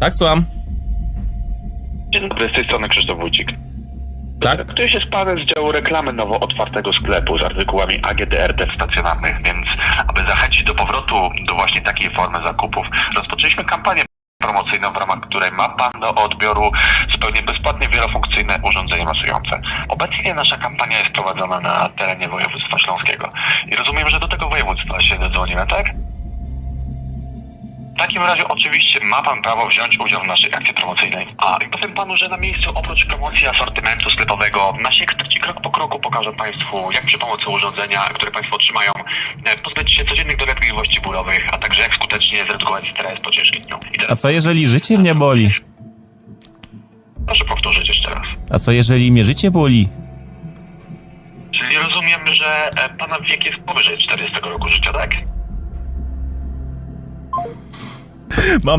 Tak, słucham. Dzień dobry, z tej strony Krzysztof Wójcik. Tak? Ktoś jest panem z działu reklamy nowo otwartego sklepu z artykułami AGDRD stacjonarnych, więc aby zachęcić do powrotu do właśnie takiej formy zakupów, rozpoczęliśmy kampanię promocyjną, w ramach której ma pan do odbioru zupełnie bezpłatnie wielofunkcyjne urządzenie masujące. Obecnie nasza kampania jest prowadzona na terenie województwa śląskiego i rozumiem, że do tego województwa się dodzwoniłem, tak? W takim razie oczywiście ma pan prawo wziąć udział w naszej akcji promocyjnej. A i powiem panu, że na miejscu oprócz promocji asortymentu sklepowego nasi eksperci krok po kroku pokażą państwu, jak przy pomocy urządzenia, które państwo otrzymają, e, pozbyć się codziennych dolegliwości bólowych, a także jak skutecznie zredukować stres po ciężkim dniu. I A teraz co jeżeli życie mnie boli? proszę powtórzyć jeszcze raz. A co jeżeli mnie życie boli? Czyli rozumiem, że e, pana wiek jest powyżej 40 roku życia, tak? Mom